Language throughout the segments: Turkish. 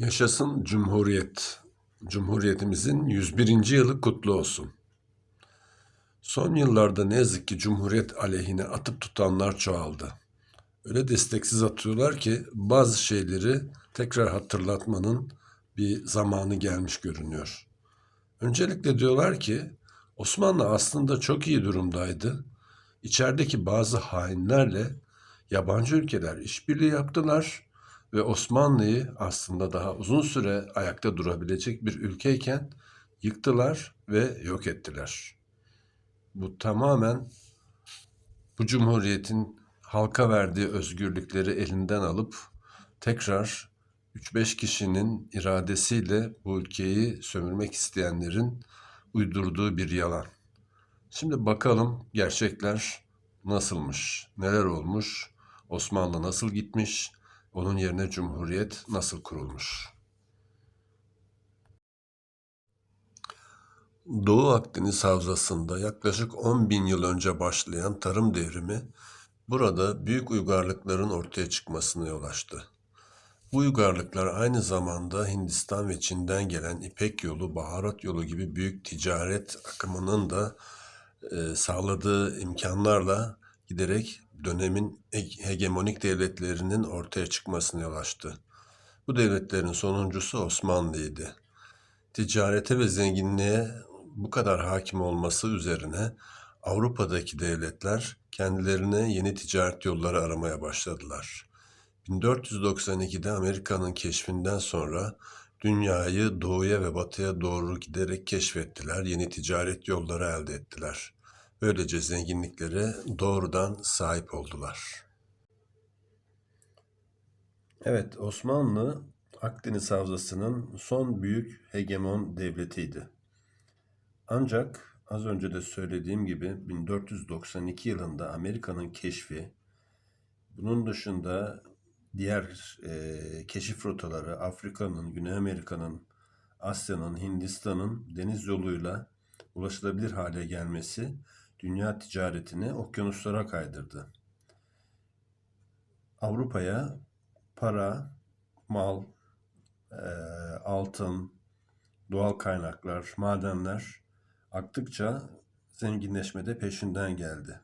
Yaşasın Cumhuriyet. Cumhuriyetimizin 101. yılı kutlu olsun. Son yıllarda ne yazık ki Cumhuriyet aleyhine atıp tutanlar çoğaldı. Öyle desteksiz atıyorlar ki bazı şeyleri tekrar hatırlatmanın bir zamanı gelmiş görünüyor. Öncelikle diyorlar ki Osmanlı aslında çok iyi durumdaydı. İçerideki bazı hainlerle yabancı ülkeler işbirliği yaptılar ve Osmanlı'yı aslında daha uzun süre ayakta durabilecek bir ülkeyken yıktılar ve yok ettiler. Bu tamamen bu cumhuriyetin halka verdiği özgürlükleri elinden alıp tekrar 3-5 kişinin iradesiyle bu ülkeyi sömürmek isteyenlerin uydurduğu bir yalan. Şimdi bakalım gerçekler nasılmış, neler olmuş, Osmanlı nasıl gitmiş, onun yerine Cumhuriyet nasıl kurulmuş? Doğu Akdeniz Havzası'nda yaklaşık 10 bin yıl önce başlayan tarım devrimi burada büyük uygarlıkların ortaya çıkmasına yol açtı. Bu uygarlıklar aynı zamanda Hindistan ve Çin'den gelen İpek yolu, baharat yolu gibi büyük ticaret akımının da e, sağladığı imkanlarla giderek dönemin hegemonik devletlerinin ortaya çıkmasına yol açtı. Bu devletlerin sonuncusu Osmanlı'ydı. Ticarete ve zenginliğe bu kadar hakim olması üzerine Avrupa'daki devletler kendilerine yeni ticaret yolları aramaya başladılar. 1492'de Amerika'nın keşfinden sonra dünyayı doğuya ve batıya doğru giderek keşfettiler, yeni ticaret yolları elde ettiler. Böylece zenginliklere doğrudan sahip oldular. Evet, Osmanlı Akdeniz Havzası'nın son büyük hegemon devletiydi. Ancak az önce de söylediğim gibi 1492 yılında Amerika'nın keşfi, bunun dışında diğer e, keşif rotaları Afrika'nın, Güney Amerika'nın, Asya'nın, Hindistan'ın deniz yoluyla ulaşılabilir hale gelmesi dünya ticaretini okyanuslara kaydırdı. Avrupa'ya para, mal, e, altın, doğal kaynaklar, madenler aktıkça zenginleşmede peşinden geldi.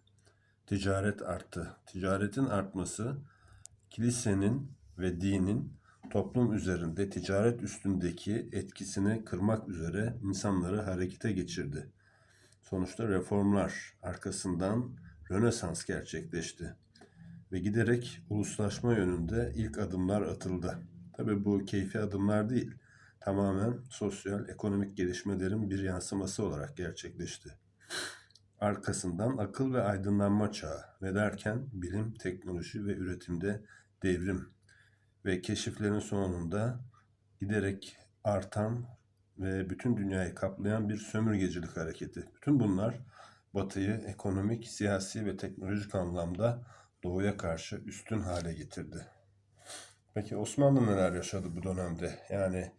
Ticaret arttı. Ticaretin artması kilisenin ve dinin toplum üzerinde ticaret üstündeki etkisini kırmak üzere insanları harekete geçirdi. Sonuçta reformlar arkasından Rönesans gerçekleşti ve giderek uluslaşma yönünde ilk adımlar atıldı. Tabi bu keyfi adımlar değil, tamamen sosyal, ekonomik gelişmelerin bir yansıması olarak gerçekleşti. Arkasından akıl ve aydınlanma çağı ve derken bilim, teknoloji ve üretimde devrim ve keşiflerin sonunda giderek artan ve bütün dünyayı kaplayan bir sömürgecilik hareketi. Bütün bunlar Batı'yı ekonomik, siyasi ve teknolojik anlamda Doğu'ya karşı üstün hale getirdi. Peki Osmanlı neler yaşadı bu dönemde? Yani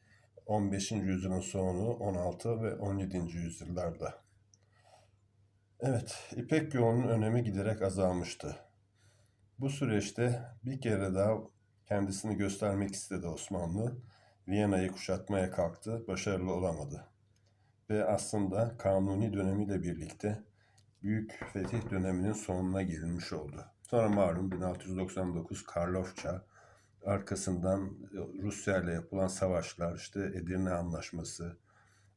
15. yüzyılın sonu, 16 ve 17. yüzyıllarda. Evet, İpek yolunun önemi giderek azalmıştı. Bu süreçte bir kere daha kendisini göstermek istedi Osmanlı Viyana'yı kuşatmaya kalktı, başarılı olamadı. Ve aslında Kanuni dönemiyle birlikte Büyük Fetih döneminin sonuna gelinmiş oldu. Sonra malum 1699 Karlofça, arkasından Rusya ile yapılan savaşlar, işte Edirne Anlaşması,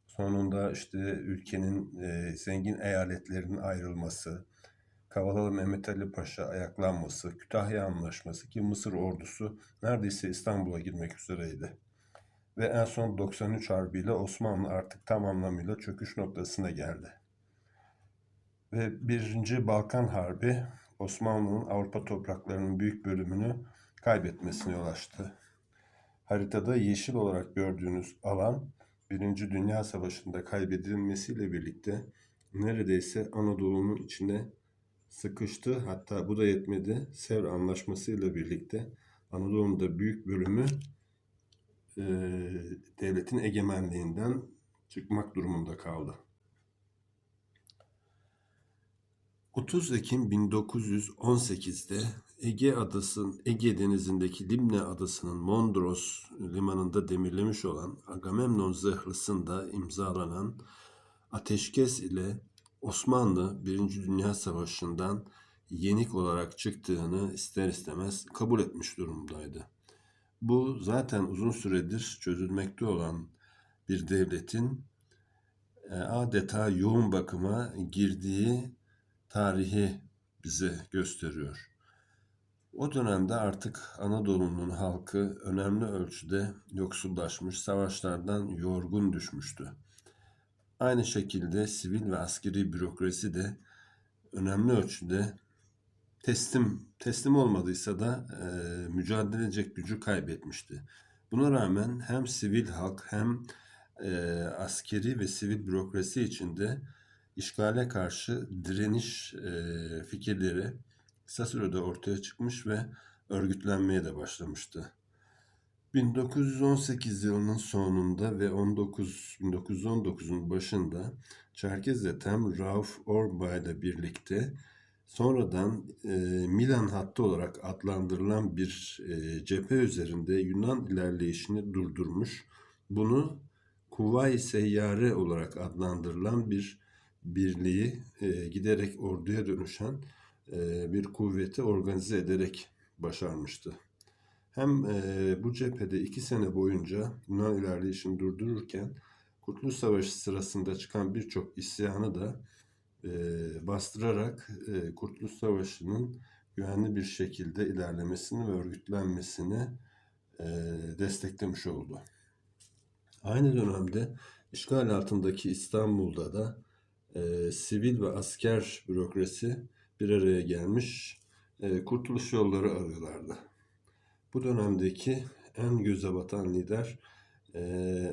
sonunda işte ülkenin e, zengin eyaletlerinin ayrılması, Kavalalı Mehmet Ali Paşa ayaklanması, Kütahya Anlaşması ki Mısır ordusu neredeyse İstanbul'a girmek üzereydi ve en son 93 Harbi'yle Osmanlı artık tam anlamıyla çöküş noktasına geldi. Ve birinci Balkan Harbi Osmanlı'nın Avrupa topraklarının büyük bölümünü kaybetmesine yol açtı. Haritada yeşil olarak gördüğünüz alan Birinci Dünya Savaşı'nda kaybedilmesiyle birlikte neredeyse Anadolu'nun içine sıkıştı. Hatta bu da yetmedi. Sevr Anlaşması ile birlikte Anadolu'nun da büyük bölümü e, devletin egemenliğinden çıkmak durumunda kaldı. 30 Ekim 1918'de Ege Adası'nın Ege Denizi'ndeki Limne Adası'nın Mondros limanında demirlemiş olan Agamemnon zırhlısında imzalanan ateşkes ile Osmanlı 1. Dünya Savaşı'ndan yenik olarak çıktığını ister istemez kabul etmiş durumdaydı. Bu zaten uzun süredir çözülmekte olan bir devletin e, adeta yoğun bakıma girdiği tarihi bize gösteriyor. O dönemde artık Anadolu'nun halkı önemli ölçüde yoksullaşmış, savaşlardan yorgun düşmüştü. Aynı şekilde sivil ve askeri bürokrasi de önemli ölçüde teslim teslim olmadıysa da e, mücadele edecek gücü kaybetmişti. Buna rağmen hem sivil halk hem e, askeri ve sivil bürokrasi içinde işgale karşı direniş e, fikirleri kısa sürede ortaya çıkmış ve örgütlenmeye de başlamıştı. 1918 yılının sonunda ve 19 1919'un başında Çerkez'de Tem Rauf Orbay ile birlikte sonradan e, Milan hattı olarak adlandırılan bir e, cephe üzerinde Yunan ilerleyişini durdurmuş. Bunu Kuvayi Seyyare olarak adlandırılan bir birliği e, giderek orduya dönüşen e, bir kuvveti organize ederek başarmıştı. Hem e, bu cephede iki sene boyunca Yunan ilerleyişini durdururken Kurtuluş Savaşı sırasında çıkan birçok isyanı da e, bastırarak e, Kurtuluş Savaşı'nın güvenli bir şekilde ilerlemesini ve örgütlenmesini e, desteklemiş oldu. Aynı dönemde işgal altındaki İstanbul'da da e, sivil ve asker bürokrasi bir araya gelmiş e, kurtuluş yolları arıyorlardı. Bu dönemdeki en göze batan lider e,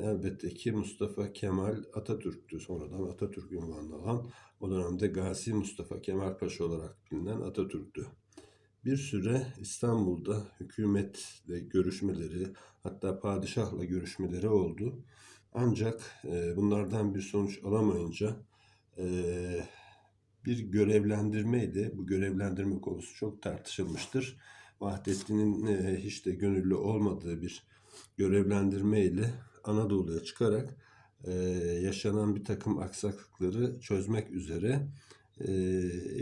elbette ki Mustafa Kemal Atatürk'tü. Sonradan Atatürk ünvanını alan o dönemde Gazi Mustafa Kemal Paşa olarak bilinen Atatürk'tü. Bir süre İstanbul'da hükümetle görüşmeleri hatta padişahla görüşmeleri oldu. Ancak e, bunlardan bir sonuç alamayınca e, bir görevlendirmeydi. Bu görevlendirme konusu çok tartışılmıştır. Vahdettin'in e, hiç de gönüllü olmadığı bir görevlendirme ile Anadolu'ya çıkarak e, yaşanan bir takım aksaklıkları çözmek üzere e,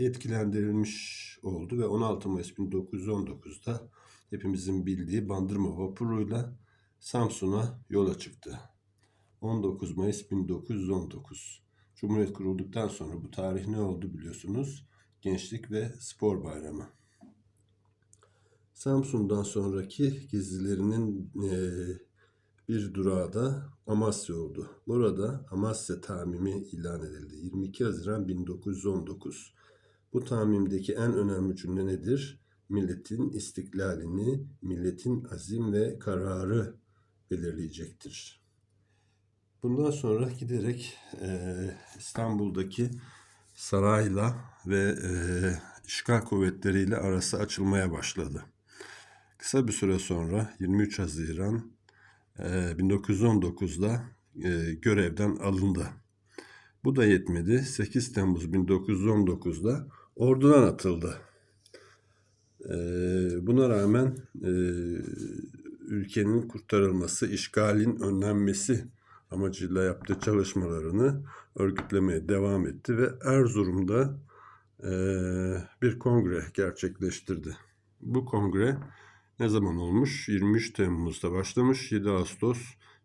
etkilendirilmiş oldu ve 16 Mayıs 1919'da hepimizin bildiği Bandırma vapuruyla Samsun'a yola çıktı. 19 Mayıs 1919. Cumhuriyet kurulduktan sonra bu tarih ne oldu biliyorsunuz? Gençlik ve Spor Bayramı. Samsun'dan sonraki gezilerinin e, bir durağı da Amasya oldu. Burada Amasya tamimi ilan edildi. 22 Haziran 1919. Bu tamimdeki en önemli cümle nedir? Milletin istiklalini, milletin azim ve kararı belirleyecektir. Bundan sonra giderek e, İstanbul'daki sarayla ve e, işgal kuvvetleriyle arası açılmaya başladı. Kısa bir süre sonra 23 Haziran e, 1919'da e, görevden alındı. Bu da yetmedi. 8 Temmuz 1919'da ordudan atıldı. E, buna rağmen e, ülkenin kurtarılması, işgalin önlenmesi amacıyla yaptığı çalışmalarını örgütlemeye devam etti ve Erzurum'da e, bir kongre gerçekleştirdi. Bu kongre ne zaman olmuş? 23 Temmuz'da başlamış, 7 Ağustos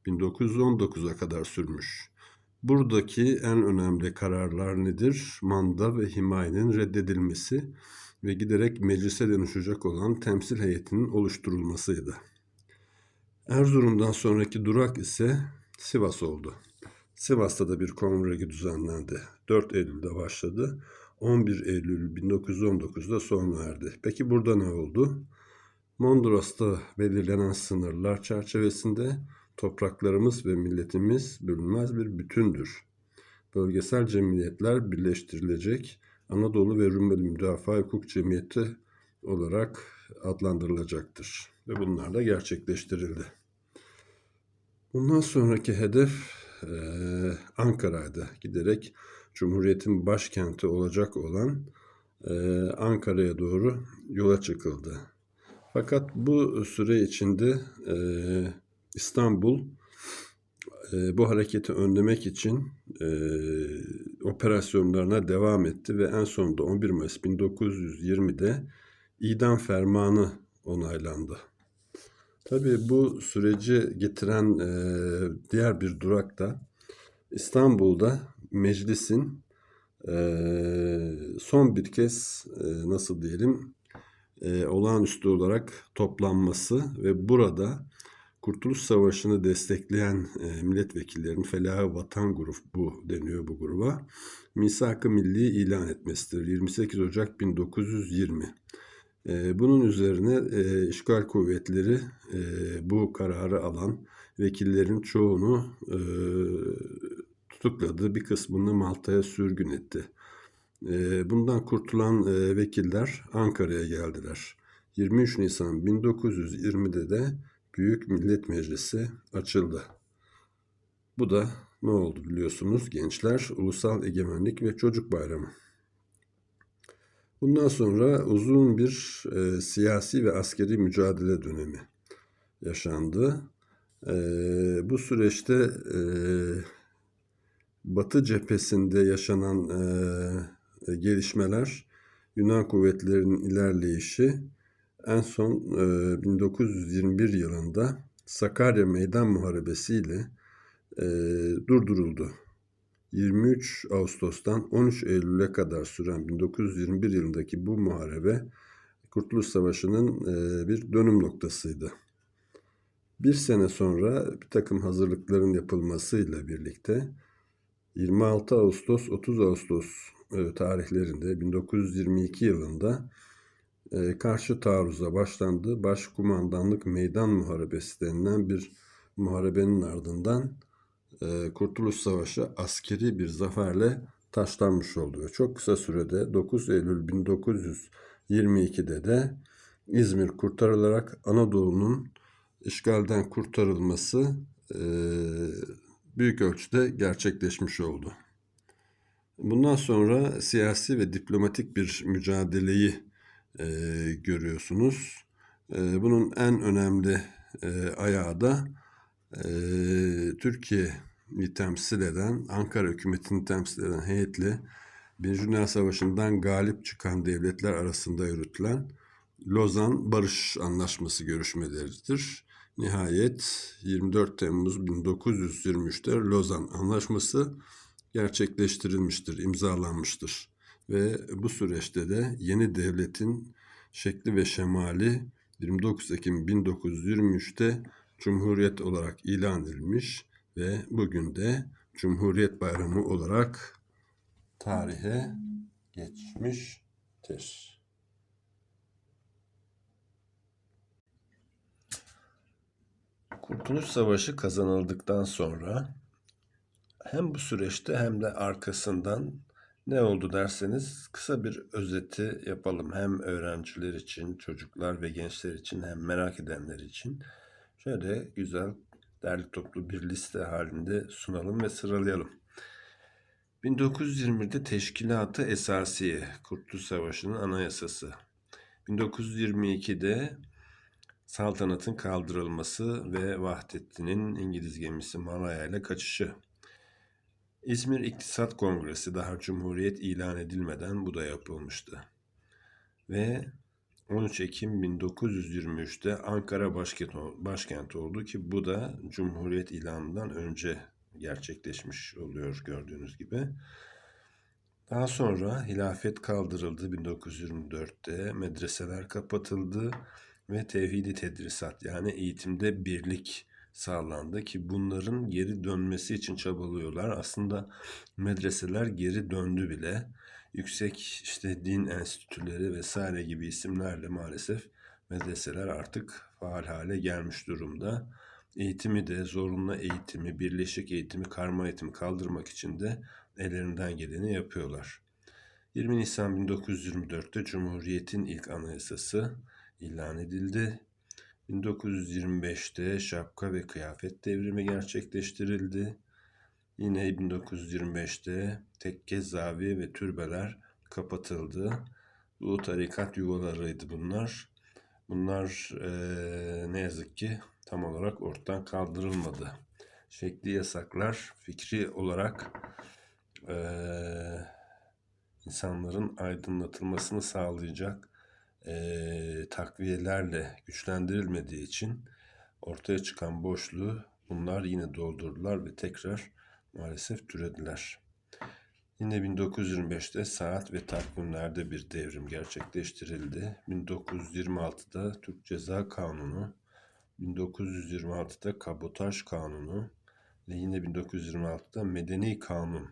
1919'a kadar sürmüş. Buradaki en önemli kararlar nedir? Manda ve himayenin reddedilmesi ve giderek meclise dönüşecek olan temsil heyetinin oluşturulmasıydı. Erzurum'dan sonraki durak ise Sivas oldu. Sivas'ta da bir kongre düzenlendi. 4 Eylül'de başladı. 11 Eylül 1919'da sona erdi. Peki burada ne oldu? Mondros'ta belirlenen sınırlar çerçevesinde topraklarımız ve milletimiz bölünmez bir bütündür. Bölgesel cemiyetler birleştirilecek Anadolu ve Rumeli Müdafaa Hukuk Cemiyeti olarak adlandırılacaktır. Ve bunlar da gerçekleştirildi. Bundan sonraki hedef e, Ankara'da giderek Cumhuriyet'in başkenti olacak olan e, Ankara'ya doğru yola çıkıldı. Fakat bu süre içinde e, İstanbul e, bu hareketi önlemek için e, operasyonlarına devam etti ve en sonunda 11 Mayıs 1920'de idam fermanı onaylandı. Tabii bu süreci getiren e, diğer bir durak da İstanbul'da meclisin e, son bir kez e, nasıl diyelim e, olağanüstü olarak toplanması ve burada Kurtuluş Savaşı'nı destekleyen e, milletvekillerinin Felahı Vatan Grup bu deniyor bu gruba. Misak-ı Milli ilan etmesidir. 28 Ocak 1920. E, bunun üzerine e, işgal kuvvetleri e, bu kararı alan vekillerin çoğunu e, tutukladı. Bir kısmını Malta'ya sürgün etti. E, bundan kurtulan e, vekiller Ankara'ya geldiler. 23 Nisan 1920'de de Büyük Millet Meclisi açıldı. Bu da ne oldu biliyorsunuz gençler Ulusal Egemenlik ve Çocuk Bayramı. Bundan sonra uzun bir e, siyasi ve askeri mücadele dönemi yaşandı. E, bu süreçte e, Batı cephesinde yaşanan e, gelişmeler, Yunan kuvvetlerinin ilerleyişi en son e, 1921 yılında Sakarya Meydan Muharebesi ile e, durduruldu. 23 Ağustos'tan 13 Eylül'e kadar süren 1921 yılındaki bu muharebe Kurtuluş Savaşı'nın e, bir dönüm noktasıydı. Bir sene sonra bir takım hazırlıkların yapılmasıyla birlikte 26 Ağustos 30 Ağustos e, tarihlerinde 1922 yılında e, karşı taarruza başlandı. Başkumandanlık Meydan Muharebesi denilen bir muharebenin ardından e, Kurtuluş Savaşı askeri bir zaferle taşlanmış oldu. Çok kısa sürede 9 Eylül 1922'de de İzmir kurtarılarak Anadolu'nun işgalden kurtarılması e, büyük ölçüde gerçekleşmiş oldu. Bundan sonra siyasi ve diplomatik bir mücadeleyi e, görüyorsunuz. E, bunun en önemli e, ayağı da e, Türkiye'yi temsil eden, Ankara hükümetini temsil eden heyetle Birinci Dünya Savaşı'ndan galip çıkan devletler arasında yürütülen Lozan Barış Anlaşması görüşmeleridir. Nihayet 24 Temmuz 1923'te Lozan Anlaşması gerçekleştirilmiştir, imzalanmıştır. Ve bu süreçte de yeni devletin şekli ve şemali 29 Ekim 1923'te Cumhuriyet olarak ilan edilmiş ve bugün de Cumhuriyet Bayramı olarak tarihe geçmiştir. Kurtuluş Savaşı kazanıldıktan sonra hem bu süreçte hem de arkasından ne oldu derseniz kısa bir özeti yapalım. Hem öğrenciler için, çocuklar ve gençler için hem merak edenler için. Şöyle güzel derli toplu bir liste halinde sunalım ve sıralayalım. 1921'de Teşkilatı Esasiye, Kurtuluş Savaşı'nın anayasası. 1922'de saltanatın kaldırılması ve Vahdettin'in İngiliz gemisi Malaya ile kaçışı. İzmir İktisat Kongresi daha Cumhuriyet ilan edilmeden bu da yapılmıştı. Ve 13 Ekim 1923'te Ankara başkent, başkent oldu ki bu da Cumhuriyet ilanından önce gerçekleşmiş oluyor gördüğünüz gibi. Daha sonra hilafet kaldırıldı 1924'te, medreseler kapatıldı ve tevhidi tedrisat yani eğitimde birlik sağlandı ki bunların geri dönmesi için çabalıyorlar. Aslında medreseler geri döndü bile. Yüksek işte din enstitüleri vesaire gibi isimlerle maalesef medreseler artık faal hale gelmiş durumda. Eğitimi de zorunlu eğitimi, birleşik eğitimi, karma eğitimi kaldırmak için de ellerinden geleni yapıyorlar. 20 Nisan 1924'te Cumhuriyet'in ilk anayasası ilan edildi. 1925'te şapka ve kıyafet devrimi gerçekleştirildi. Yine 1925'te tekke, zaviye ve türbeler kapatıldı. Bu tarikat yuvalarıydı bunlar. Bunlar eee, ne yazık ki tam olarak ortadan kaldırılmadı. Şekli yasaklar fikri olarak eee, insanların aydınlatılmasını sağlayacak eee, takviyelerle güçlendirilmediği için ortaya çıkan boşluğu bunlar yine doldurdular ve tekrar maalesef türediler. Yine 1925'te saat ve takvimlerde bir devrim gerçekleştirildi. 1926'da Türk Ceza Kanunu, 1926'da Kabotaj Kanunu ve yine 1926'da Medeni Kanun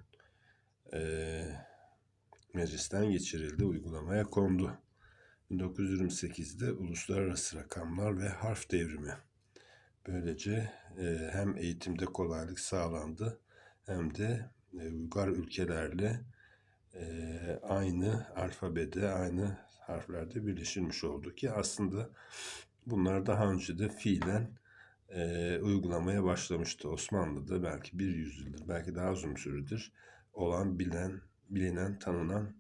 eee, meclisten geçirildi, uygulamaya kondu. 1928'de uluslararası rakamlar ve harf devrimi. Böylece e, hem eğitimde kolaylık sağlandı hem de e, uygar ülkelerle e, aynı alfabede, aynı harflerde birleşilmiş oldu ki aslında bunlar daha önce de fiilen e, uygulamaya başlamıştı. Osmanlı'da belki bir yüzyıldır, belki daha uzun süredir olan bilen, bilinen, tanınan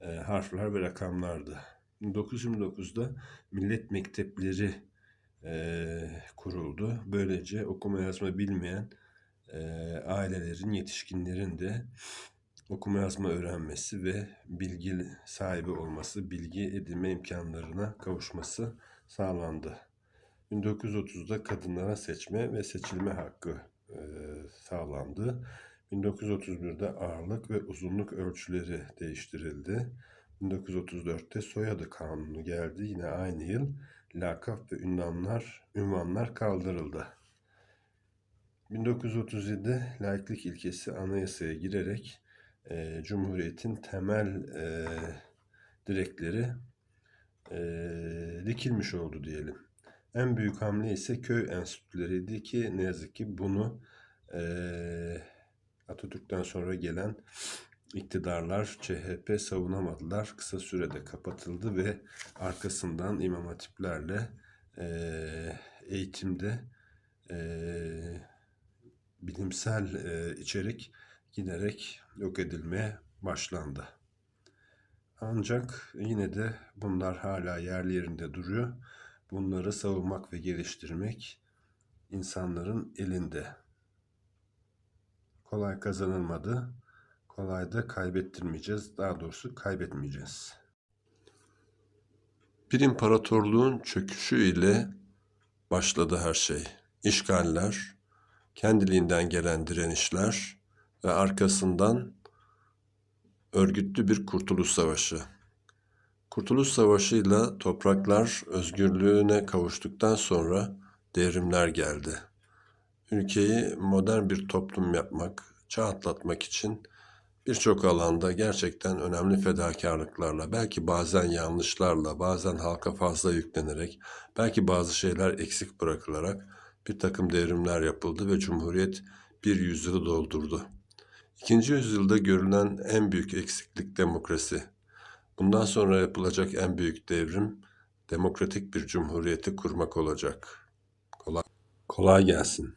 e, harfler ve rakamlardı. 1929'da millet mektepleri e, kuruldu. Böylece okuma yazma bilmeyen e, ailelerin, yetişkinlerin de okuma yazma öğrenmesi ve bilgi sahibi olması, bilgi edinme imkanlarına kavuşması sağlandı. 1930'da kadınlara seçme ve seçilme hakkı e, sağlandı. 1931'de ağırlık ve uzunluk ölçüleri değiştirildi. 1934'te soyadı kanunu geldi. Yine aynı yıl lakap ve ünvanlar, ünvanlar kaldırıldı. 1937'de laiklik ilkesi anayasaya girerek e, Cumhuriyet'in temel e, direkleri e, dikilmiş oldu diyelim. En büyük hamle ise köy enstitüleriydi ki ne yazık ki bunu e, Atatürk'ten sonra gelen iktidarlar CHP savunamadılar. Kısa sürede kapatıldı ve arkasından imam hatiplerle e, eğitimde e, bilimsel e, içerik giderek yok edilmeye başlandı. Ancak yine de bunlar hala yerli yerinde duruyor. Bunları savunmak ve geliştirmek insanların elinde. Kolay kazanılmadı. Kolay da kaybettirmeyeceğiz. Daha doğrusu kaybetmeyeceğiz. Bir imparatorluğun çöküşü ile başladı her şey. İşgaller, kendiliğinden gelen direnişler ve arkasından örgütlü bir kurtuluş savaşı. Kurtuluş Savaşı'yla topraklar özgürlüğüne kavuştuktan sonra devrimler geldi. Ülkeyi modern bir toplum yapmak, çağ atlatmak için birçok alanda gerçekten önemli fedakarlıklarla, belki bazen yanlışlarla, bazen halka fazla yüklenerek, belki bazı şeyler eksik bırakılarak bir takım devrimler yapıldı ve Cumhuriyet bir yüzyılı doldurdu. İkinci yüzyılda görülen en büyük eksiklik demokrasi. Bundan sonra yapılacak en büyük devrim demokratik bir cumhuriyeti kurmak olacak. Kolay, kolay gelsin.